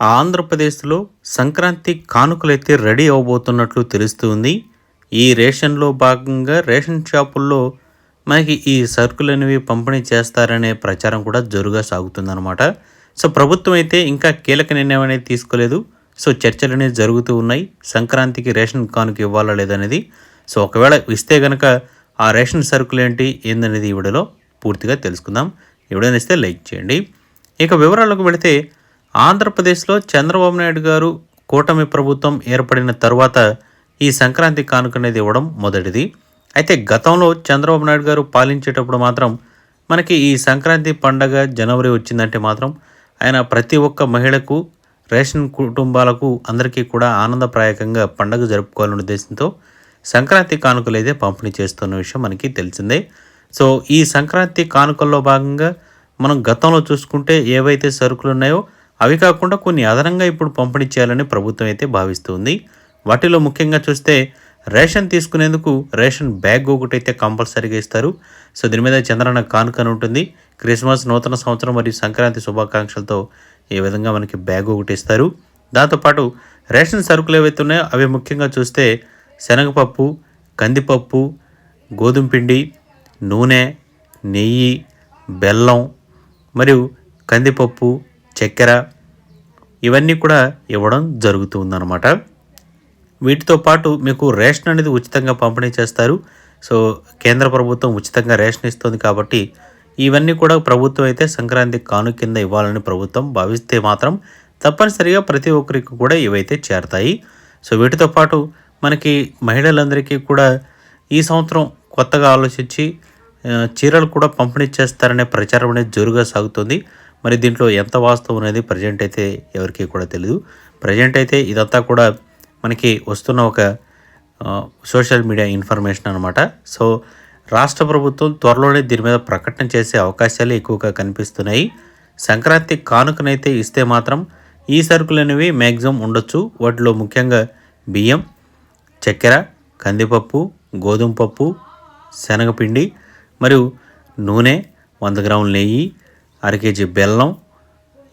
ఆంధ్రప్రదేశ్లో సంక్రాంతి కానుకలైతే రెడీ అవబోతున్నట్లు తెలుస్తుంది ఈ రేషన్లో భాగంగా రేషన్ షాపుల్లో మనకి ఈ సరుకులు అనేవి పంపిణీ చేస్తారనే ప్రచారం కూడా జోరుగా సాగుతుందన్నమాట. సో ప్రభుత్వం అయితే ఇంకా కీలక నిర్ణయం అనేది తీసుకోలేదు. సో చర్చలు అనేవి జరుగుతూ ఉన్నాయి. సంక్రాంతికి రేషన్ కానుక ఇవ్వాలా లేదనేది. సో ఒకవేళ ఇస్తే గనక ఆ రేషన్ సరుకులు ఏంటి ఏందనేది ఈ వీడియోలో పూర్తిగా తెలుసుకుందాం. ఈ ఇస్తే లైక్ చేయండి. ఇక వివరాలకు వెళితే ఆంధ్రప్రదేశ్లో చంద్రబాబు నాయుడు గారు కూటమి ప్రభుత్వం ఏర్పడిన తరువాత ఈ సంక్రాంతి కానుక అనేది ఇవ్వడం మొదటిది. అయితే గతంలో చంద్రబాబు నాయుడు గారు పాలించేటప్పుడు మాత్రం మనకి ఈ సంక్రాంతి పండగ జనవరి వచ్చిందంటే మాత్రం ఆయన ప్రతి ఒక్క మహిళకు రేషన్ కుటుంబాలకు అందరికీ కూడా ఆనందప్రాయకంగా పండగ జరుపుకోవాలనే ఉద్దేశంతో సంక్రాంతి కానుకలు అయితే పంపిణీ చేస్తున్న విషయం మనకి తెలిసిందే. సో ఈ సంక్రాంతి కానుకల్లో భాగంగా మనం గతంలో చూసుకుంటే ఏవైతే సరుకులు ఉన్నాయో అవి కాకుండా కొన్ని అదనంగా ఇప్పుడు పంపిణీ చేయాలని ప్రభుత్వం అయితే భావిస్తుంది. వాటిలో ముఖ్యంగా చూస్తే రేషన్ తీసుకునేందుకు రేషన్ బ్యాగ్ ఒకటైతే కంపల్సరీగా ఇస్తారు. సో దీని మీద చంద్రన్న కానుక అని ఉంటుంది. క్రిస్మస్ నూతన సంవత్సరం మరియు సంక్రాంతి శుభాకాంక్షలతో ఈ విధంగా మనకి బ్యాగ్ ఒకటి ఇస్తారు. దాంతోపాటు రేషన్ సరుకులు ఏవైతే ఉన్నాయో అవి ముఖ్యంగా చూస్తే శనగపప్పు కందిపప్పు గోధుమ పిండి నూనె నెయ్యి బెల్లం మరియు కందిపప్పు చక్కెర ఇవన్నీ కూడా ఇవ్వడం జరుగుతుందన్నమాట. వీటితో పాటు మీకు రేషన్ అనేది ఉచితంగా పంపిణీ చేస్తారు. సో కేంద్ర ప్రభుత్వం ఉచితంగా రేషన్ ఇస్తుంది కాబట్టి ఇవన్నీ కూడా ప్రభుత్వం అయితే సంక్రాంతి కాను కింద ఇవ్వాలని ప్రభుత్వం భావిస్తే మాత్రం తప్పనిసరిగా ప్రతి ఒక్కరికి కూడా ఇవైతే చేరతాయి. సో వీటితో పాటు మనకి మహిళలందరికీ కూడా ఈ సంవత్సరం కొత్తగా ఆలోచించి చీరలు కూడా పంపిణీ చేస్తారనే ప్రచారం అనేది జోరుగా సాగుతుంది. మరి దీంట్లో ఎంత వాస్తవం అనేది ప్రజెంట్ అయితే ఎవరికీ కూడా తెలియదు ప్రజెంట్ అయితే ఇదంతా కూడా మనకి వస్తున్న ఒక సోషల్ మీడియా ఇన్ఫర్మేషన్ అనమాట సో రాష్ట్ర ప్రభుత్వం త్వరలోనే దీని మీద ప్రకటన చేసే అవకాశాలు ఎక్కువగా కనిపిస్తున్నాయి. సంక్రాంతి కానుకనైతే ఇస్తే మాత్రం ఈ సరుకులు అనేవి మ్యాక్సిమం ఉండొచ్చు. వాటిలో ముఖ్యంగా బియ్యం చక్కెర కందిపప్పు గోధుమ పప్పు శనగపిండి మరియు నూనె వంద గ్రాముల నెయ్యి అర కేజీ బెల్లం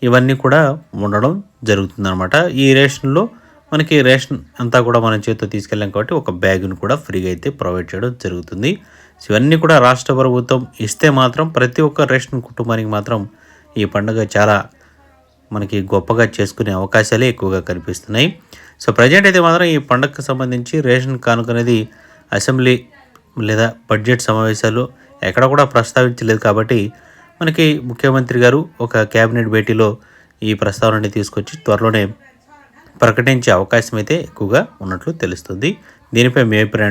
ఇవన్నీ కూడా ఉండడం జరుగుతుందనమాట ఈ రేషన్లో మనకి రేషన్ అంతా కూడా మనం చేతితో తీసుకెళ్ళాం కాబట్టి ఒక బ్యాగ్ను కూడా ఫ్రీగా అయితే ప్రొవైడ్ చేయడం జరుగుతుంది. సో ఇవన్నీ కూడా రాష్ట్ర ప్రభుత్వం ఇస్తే మాత్రం ప్రతి ఒక్క రేషన్ కుటుంబానికి మాత్రం ఈ పండుగ చాలా మనకి గొప్పగా చేసుకునే అవకాశాలే ఎక్కువగా కనిపిస్తున్నాయి. సో ప్రజెంట్ అయితే మాత్రం ఈ పండుగకు సంబంధించి రేషన్ కానుక అనేది అసెంబ్లీ లేదా బడ్జెట్ సమావేశాలు ఎక్కడ కూడా ప్రస్తావించలేదు కాబట్టి మనకి ముఖ్యమంత్రి గారు ఒక కేబినెట్ భేటీలో ఈ ప్రస్తావనని తీసుకొచ్చి త్వరలోనే ప్రకటించే అవకాశం అయితే ఎక్కువగా ఉన్నట్లు తెలుస్తుంది. దీనిపై మీ అభిప్రాయం